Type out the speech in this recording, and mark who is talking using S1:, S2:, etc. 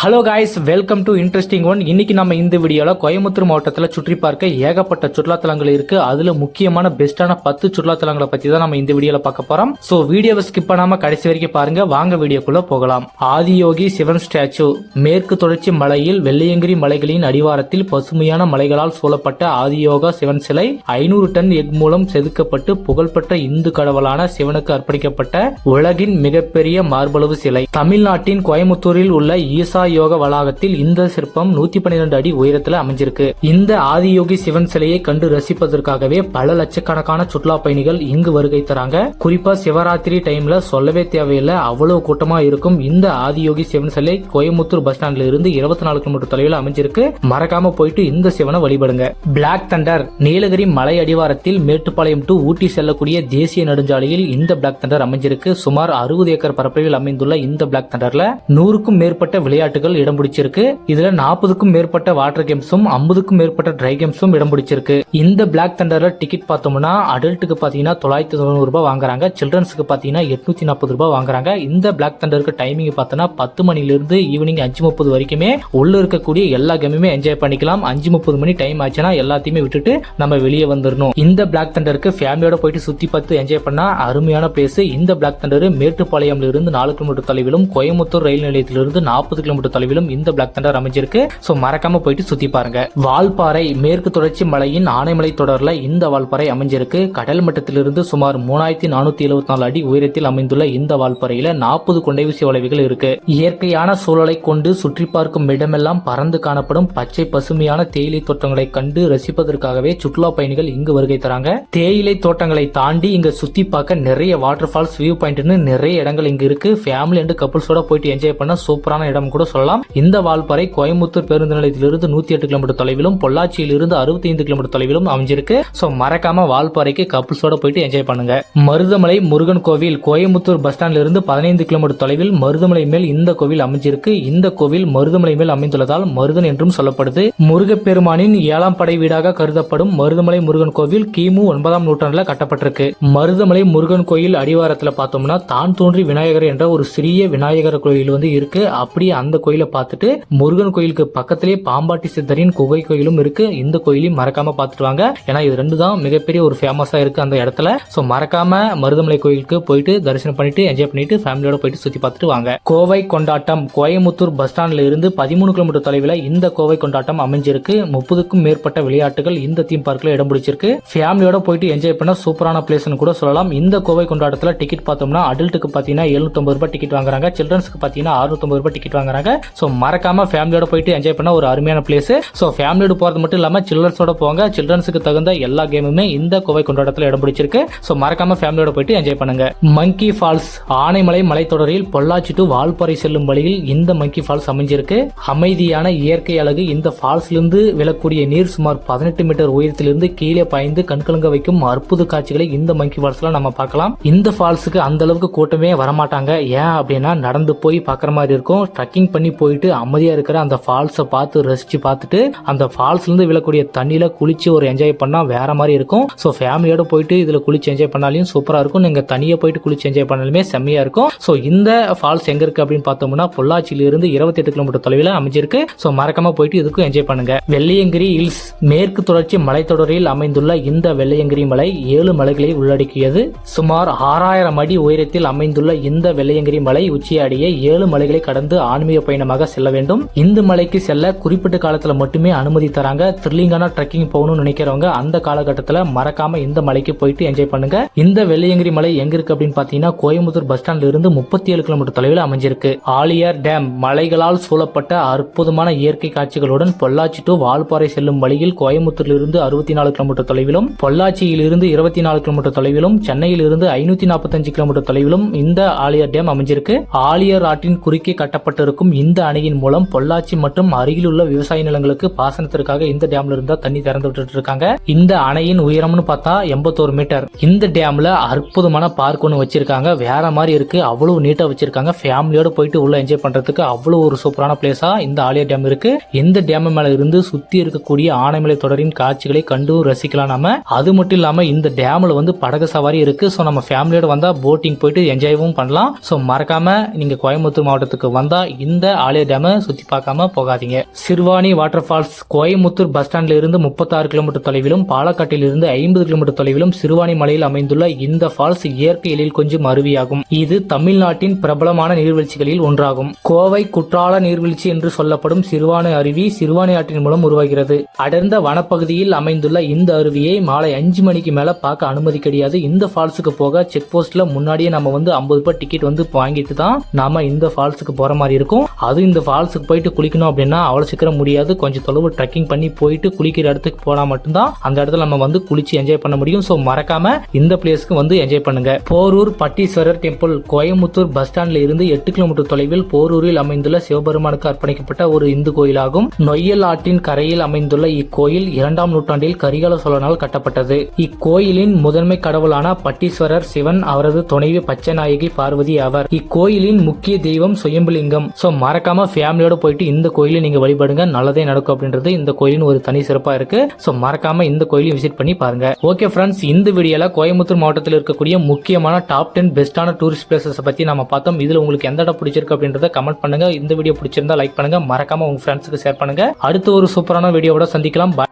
S1: Hello guys welcome to interesting one இன்னைக்கு நம்ம இந்த வீடியோவில் கோயம்புத்தூர் மாவட்டத்தில் சுற்றி பார்க்க ஏகப்பட்ட சுற்றுலாத்தலங்கள் இருக்கு. அதுல முக்கியமான பெஸ்டான பத்து சுற்றுலாத்தலங்களை பத்தி தான் நம்ம இந்த வீடியோவில் பார்க்க போறோம். ஸோ வீடியோவை ஸ்கிப் பண்ணாம கடைசி வரைக்கும் பாருங்க. வாங்க வீடியோக்குள்ள போகலாம். ஆதியோகி சிவன் ஸ்டாச்சு. மேற்கு தொடர்ச்சி மலையில் வெள்ளையங்கிரி மலைகளின் அடிவாரத்தில் பசுமையான மலைகளால் சூழப்பட்ட ஆதியோகா சிவன் சிலை ஐநூறு டன் எக் மூலம் செதுக்கப்பட்டு புகழ்பெற்ற இந்து கடவுளான சிவனுக்கு அர்ப்பணிக்கப்பட்ட உலகின் மிகப்பெரிய மார்பளவு சிலை. தமிழ்நாட்டின் கோயம்புத்தூரில் உள்ள ஈசா யோக வளாகத்தில் இந்த சிற்பம் நூத்தி பன்னிரண்டு அடி உயரத்துல அமைஞ்சிருக்கு. இந்த ஆதியோகி சிவன் சிலையை கண்டு ரசிப்பதற்காகவே பல லட்சக்கணக்கான சுற்றுலா பயணிகள் இங்கு வருகை தராங்க. குறிப்பா சிவராத்திரி டைம்ல சொல்லவே தேவையில்லை அவ்வளவு கூட்டமா இருக்கும் இந்த ஆதியோகி சிவன் சிலை கோயம்புத்தூர் பஸ் ஸ்டாண்ட்ல இருந்து இருபத்தி நாலு கிலோமீட்டர் தொலைவில் அமைஞ்சிருக்கு. மறக்காம போயிட்டு இந்த சிவனை வழிபடுங்க. பிளாக் தண்டர் நீலகிரி மலை அடிவாரத்தில் மேட்டுப்பாளையம் டு ஊட்டி செல்லக்கூடிய தேசிய நெடுஞ்சாலையில் இந்த பிளாக் தண்டர் அமைஞ்சிருக்கு. சுமார் அறுபது ஏக்கர் பரப்பளவில் அமைந்துள்ள இந்த பிளாக் தண்டர்ல நூறுக்கும் மேற்பட்ட விளையாட்டு விளையாட்டுகள் இடம் பிடிச்சிருக்கு. இதுல நாற்பதுக்கும் மேற்பட்ட வாட்டர் கேம்ஸும் ஐம்பதுக்கும் மேற்பட்ட ட்ரை கேம்ஸும் இடம் பிடிச்சிருக்கு. இந்த பிளாக் தண்டர்ல டிக்கெட் பார்த்தோம்னா அடல்ட்டுக்கு பாத்தீங்கன்னா தொள்ளாயிரத்தி தொண்ணூறு ரூபாய் வாங்குறாங்க. சில்ட்ரன்ஸுக்கு பாத்தீங்கன்னா எட்நூத்தி நாற்பது ரூபாய் வாங்குறாங்க. இந்த பிளாக் தண்டருக்கு டைமிங் பார்த்தோம்னா பத்து மணிலிருந்து ஈவினிங் அஞ்சு முப்பது வரைக்குமே உள்ள இருக்கக்கூடிய எல்லா கேமுமே என்ஜாய் பண்ணிக்கலாம். அஞ்சு முப்பது மணி டைம் ஆச்சுன்னா எல்லாத்தையுமே விட்டுட்டு நம்ம வெளியே வந்துடணும் இந்த பிளாக் தண்டருக்கு ஃபேமிலியோட போயிட்டு சுத்தி பார்த்து என்ஜாய் பண்ணா அருமையான பிளேஸ் இந்த பிளாக் தண்டர் மேட்டுப்பாளையம்ல இருந்து நாலு கிலோமீட்டர் தொலைவிலும் கோயம்புத்தூர் ரயில் நிலையத்திலிருந்து நாற்பது கிலோமீட்டர் தொலைவிலும் இந்த பிளாக் தண்டர் அமைஞ்சிருக்கு. ஸோ மறக்காம போயிட்டு சுத்தி பாருங்க. வால்பாறை மேற்கு தொடர்ச்சி மலையின் ஆனைமலை தொடர்ல இந்த வால்பாறை அமைஞ்சிருக்கு. கடல் மட்டத்திலிருந்து சுமார் மூணாயிரத்தி நானூத்தி எழுபத்தி நாலு அடி உயரத்தில் அமைந்துள்ள இந்த வால்பாறையில நாற்பது கொண்டைவூசி வளைவுகள் இருக்கு. இயற்கையான சூழலை கொண்டு சுற்றி பார்க்கும் இடமெல்லாம் பறந்து காணப்படும் பச்சை பசுமையான தேயிலை தோட்டங்களை கண்டு ரசிப்பதற்காகவே சுற்றுலா பயணிகள் இங்கு வருகை தராங்க. தேயிலை தோட்டங்களை தாண்டி இங்க சுத்தி பார்க்க நிறைய வாட்டர் ஃபால்ஸ் வியூ பாயிண்ட்னு நிறைய இடங்கள் இங்க இருக்கு. ஃபேமிலி அண்ட் கப்புள்ஸோட போயிட்டு என்ஜாய் பண்ண சூப்பரான இடம் கூட சொல்லலாம். இந்த வால்பாறை கோயம்புத்தூர் பேருந்து நிலையத்திலிருந்து நூத்தி எட்டு கிலோமீட்டர் தொலைவிலும் பொள்ளாச்சியிலிருந்து அறுபத்தி ஐந்து கிலோமீட்டர் தொலைவிலும் அமைஞ்சிருக்கு. சோ மறக்காம வால்பாறைக்கு கப்புள்ஸோட போயிட்டு என்ஜாய் பண்ணுங்க. மருதமலை முருகன் கோவில் கோயம்புத்தூர் பஸ் ஸ்டாண்ட்ல இருந்து பதினைந்து கிலோமீட்டர் தொலைவில் மருதமலை மேல் இந்த கோவில் அமைஞ்சிருக்கு. இந்த கோவில் மருதமலை மேல் அமைந்துள்ளதால் மருதன் என்றும் சொல்லப்படுது. முருகப்பெருமானின் ஏழாம் படை வீடாக கருதப்படும் மருதமலை முருகன் கோவில் கிமு ஒன்பதாம் நூற்றாண்டுல கட்டப்பட்டிருக்கு. மருதமலை முருகன் கோயில் அடிவாரத்துல பார்த்தோம்னா தான் தோன்றி விநாயகர் என்ற ஒரு சிறிய விநாயகர் கோயில் வந்து இருக்கு. அப்படியே அந்த கோயிலை பார்த்துட்டு முருகன் கோயிலுக்கு பக்கத்திலேயே பாம்பாட்டி சித்தரின் குகை கோயிலும் இருக்கு. இந்த கோயிலையும் மறக்காம பார்த்துட்டு வாங்க. ஏன்னா இது ரெண்டு தான் மிகப்பெரிய ஒரு ஃபேமஸா இருக்கு அந்த இடத்துல. ஸோ மறக்காம மருதமலை கோயிலுக்கு போயிட்டு தரிசனம் பண்ணிட்டு என்ஜாய் பண்ணிட்டு ஃபேமிலியோட போயிட்டு சுத்தி பார்த்துட்டு வாங்க. கோவை கொண்டாட்டம் கோயமுத்தூர் பஸ் ஸ்டாண்ட்ல இருந்து பதிமூணு கிலோமீட்டர் தொலைவில் இந்த கோவை கொண்டாட்டம் அமைஞ்சிருக்கு. முப்பதுக்கும் மேற்பட்ட விளையாட்டுகள் இந்த தீம் பார்க்ல இடம் பிடிச்சிருக்கு. ஃபேமிலியோட போயிட்டு என்ஜாய் பண்ண சூப்பரான பிளேஸ்னு கூட சொல்லலாம். இந்த கோவை கொண்டாட்டத்தில் டிக்கெட் பார்த்தோம்னா அடல்ட்டுக்கு பார்த்தீங்கன்னா 750 ரூபாய் டிக்கெட் வாங்குறாங்க. சில்ட்ரன்ஸ்க்கு பார்த்தீங்கன்னா 650 ரூபாய் டிக்கெட் வாங்குறாங்க. ஸோ மறக்காம ஃபேமிலியோட போயிட்டு என்ஜாய் பண்ண ஒரு அருமையான பிளேஸ் ஸோ ஃபேமிலியோட போறது மட்டும் இல்லாம சில்ட்ரன்ஸோட போங்க. சில்ட்ரன்ஸுக்கு தகுந்த எல்லா கேமுமே இந்த கோவை கொண்டாட்டத்தில் இடம் பிடிச்சிருக்கு. ஸோ மறக்காம ஃபேமிலியோட போயிட்டு என்ஜாய் பண்ணுங்க. மங்கி ஃபால்ஸ் ஆனைமலை மலைத்தொடரில் பொள்ளாச்சி டு வால்பாறை செல்லும் வழியில் இந்த மங்கி ஃபால்ஸ் அமைஞ்சிருக்கு. அமைதியான இயற்கை அழகு இந்த ஃபால்ஸ்ல இருந்து விழக்கூடிய நீர் சுமார் பதினெட்டு மீட்டர் உயரத்திலிருந்து கீழே பாய்ந்து கண்கலங்க வைக்கும் அற்புத காட்சிகளை இந்த மங்கி ஃபால்ஸ்ல நம்ம பார்க்கலாம். இந்த ஃபால்ஸுக்கு அந்த அளவுக்கு கூட்டமே வரமாட்டாங்க. ஏன் அப்படின்னா நடந்து போய் பார்க்குற மாதிரி இருக்கும். ட்ரக்கிங் பண்ணி போயிட்டு அமைதியா இருக்கிற அந்த ஃபால்ஸை பார்த்து ரசிச்சு பார்த்துட்டு அந்த ஃபால்ஸ்ல இருந்து விழக்கூடிய தண்ணியில குளிச்சு ஒரு என்ஜாய் பண்ணா வேற மாதிரி இருக்கும். ஸோ ஃபேமிலியோட போயிட்டு இதுல குளிச்சு என்ஜாய் பண்ணாலையும் சூப்பரா இருக்கும். நீங்க தனியா போயிட்டு குளிச்சு என்ஜாய் பண்ணாலுமே செம்மையா இருக்கும். ஸோ இந்த ஃபால்ஸ் எங்க இருக்கு அப்படின்னு பார்த்தோம்னா பொள்ளாச்சியில இருந்து இருபத்தி எட்டு கிலோமீட்டர் தொலைவில் அமைஞ்சிருக்கு. ஸோ மறக்காம போயிட்டு இதுக்கும் என்ஜாய் பண்ணுங்க. வெள்ளையங்கிரி ஹில்ஸ் மேற்கு தொடர்ச்சி மலைத்தொடரில் அமைந்துள்ள இந்த வெள்ளையங்கிரி மலை ஏழு மலைகளை உள்ளடக்கியது. சுமார் ஆறாயிரம் அடி உயரத்தில் அமைந்துள்ள இந்த வெள்ளையங்கிரி மலை உச்சியாடிய அடைய ஏழு மலைகளை கடந்து ஆன்மீக பயணமாக செல்ல வேண்டும். இந்த மலைக்கு செல்ல குறிப்பிட்ட காலத்துல மட்டுமே அனுமதி தராங்க. த்ரில்லிங்கான ட்ரெக்கிங் போகணும்னு நினைக்கிறவங்க அந்த காலகட்டத்தில் மறக்காம இந்த மலைக்கு போயிட்டு என்ஜாய் பண்ணுங்க. இந்த வெள்ளையங்கிரி மலை எங்க இருக்கு அப்படின்னு பாத்தீங்கன்னா கோயம்புத்தூர் பஸ் ஸ்டாண்ட்ல இருந்து முப்பத்தி ஏழு கிலோமீட்டர் தொலைவில் அமைஞ்சிருக்கு. ஆலியார் டேம் மலைகளால் சூழப்பட்ட அற்புதமான இயற்கை காட்சிகளுடன் பொள்ளாச்சி டு வால்பாறை செல்லும் வழியில் கோயம்புத்தூர்ல இருந்து அறுபத்தி நாலு கிலோமீட்டர் தொலைவிலும் பொள்ளாச்சியில் இருந்து இருபத்தி நாலு கிலோமீட்டர் தொலைவிலும் சென்னையில் இருந்து ஐநூத்தி நாற்பத்தஞ்சு கிலோமீட்டர் தொலைவிலும் இந்த ஆலியார் டேம் அமைஞ்சிருக்கு. ஆலியார் ஆற்றின் குறுக்கே கட்டப்பட்டிருக்கும் இந்த அணையின் மூலம் பொள்ளாச்சி மற்றும் அருகில் உள்ள விவசாய நிலங்களுக்கு பாசனத்திற்காக இந்த டேம்ல இருந்தா தண்ணி திறந்து விட்டுட்டு இருக்காங்க இந்த அணையின் உயரம்னு பார்த்தா எண்பத்தோரு மீட்டர். இந்த டேம்ல அற்புதமான பார்க் ஒன்று வச்சிருக்காங்க. வேற மாதிரி இருக்கு. அவ்வளவு நீட்டா வச்சிருக்காங்க. ஃபேமிலியோட போயிட்டு உள்ள என்ஜாய் பண்றதுக்கு அவ்வளவு ஒரு சூப்பரான பிளேஸா இந்த ஆலியா டேம் இருக்கு. இந்த டேம் மேல இருந்து சுத்தி இருக்கக்கூடிய ஆனைமலை தொடரின் காட்சிகளை கண்டு ரசிக்கலாம் நாம. அது மட்டும் இல்லாம இந்த டேம்ல வந்து படகு சவாரி இருக்கு. ஸோ நம்ம ஃபேமிலியோட வந்தா போட்டிங் போயிட்டு என்ஜாயும் பண்ணலாம். ஸோ மறக்காம நீங்க கோயம்புத்தூர் மாவட்டத்துக்கு வந்தா இந்த ஆலய டேம சுத்தி பார்க்காம போகாதீங்க. Siruvani water falls Coimbatore bus ஸ்டாண்ட்ல இருந்து முப்பத்தாறு கிலோமீட்டர் தொலைவிலும் பாலக்காட்டில் இருந்து ஐம்பது கிலோமீட்டர் தொலைவிலும் சிறுவாணி மலையில் அமைந்துள்ள இந்த ஃபால்ஸ் இயற்கை எழில் கொஞ்சம் அருவியாகும். இது தமிழ்நாட்டின் பிரபலமான நீர்வீழ்ச்சிகளில் ஒன்றாகும். கோவை குற்றால நீர்வீழ்ச்சி என்று சொல்லப்படும் சிறுவாணி அருவி சிறுவாணி ஆற்றின் மூலம் உருவாகிறது. அடர்ந்த வனப்பகுதியில் அமைந்துள்ள இந்த அருவியை மாலை அஞ்சு மணிக்கு மேல பார்க்க அனுமதி கிடையாது. இந்த ஃபால்ஸுக்கு போக செக் போஸ்ட்ல முன்னாடியே நம்ம வந்து ஐம்பது ரூபாய் டிக்கெட் வந்து வாங்கிட்டு தான் நாம இந்த ஃபால்ஸுக்கு போற மாதிரி இருக்கும். அதுவும் இந்த ஃபால்ஸுக்கு போயிட்டு குளிக்கணும் அப்படின்னா அவ்வளோ சீக்கிரம் முடியாது. கொஞ்சம் தொலைவு ட்ரெக்கிங் பண்ணி போயிட்டு குளிக்கிற இடத்துக்கு போனால் மட்டும்தான் அந்த இடத்துல நம்ம வந்து குளிச்சு என்ஜாய் பண்ண முடியும். ஸோ மறக்காம இந்த பிளேஸ்க்கு வந்து என்ஜாய் பண்ணுங்க. போரூர் பட்டீஸ்வரர் டெம்பிள் கோயம்புத்தூர் பஸ் ஸ்டாண்ட்ல இருந்து எட்டு கிலோமீட்டர் தொலைவில் போரூரில் அமைந்துள்ள சிவபெருமானுக்கு அர்ப்பணிக்கப்பட்ட ஒரு இந்து கோயிலாகும். நொய்யல் ஆற்றின் கரையில் அமைந்துள்ள இக்கோயில் இரண்டாம் நூற்றாண்டில் கரிகால சோழனால் கட்டப்பட்டது. இக்கோயிலின் முதன்மை கடவுளான பட்டீஸ்வரர் சிவன் அவரது துணைவி பச்சைநாயகி பார்வதி ஆவர். இக்கோயிலின் முக்கிய தெய்வம் சுயம்புலிங்கம். சோ மறக்காம ஃபேமிலியோட போயிட்டு இந்த கோயிலையும் நீங்க வழிபடுங்க. நல்லதே நடக்கும் அப்படின்றது இந்த கோயிலின் ஒரு தனி சிறப்பா இருக்கு. ஸோ மறக்காம இந்த கோயிலையும் விசிட் பண்ணி பாருங்க. ஓகே ஃப்ரெண்ட்ஸ் இந்த வீடியோல கோயம்புத்தூர் மாவட்டத்தில் இருக்கக்கூடிய முக்கியமான டாப் டென் பெஸ்டான டூரிஸ்ட் பிளேசஸ் பத்தி நம்ம பார்த்தோம். இதுல உங்களுக்கு எந்த இடம் பிடிச்சிருக்கு அப்படின்றத கமெண்ட் பண்ணுங்க. இந்த வீடியோ பிடிச்சிருந்தா லைக் பண்ணுங்க. மறக்காம உங்க ஃப்ரெண்ட்ஸுக்கு ஷேர் பண்ணுங்க. அடுத்த ஒரு சூப்பரான வீடியோவோட சந்திக்கலாம். Bye.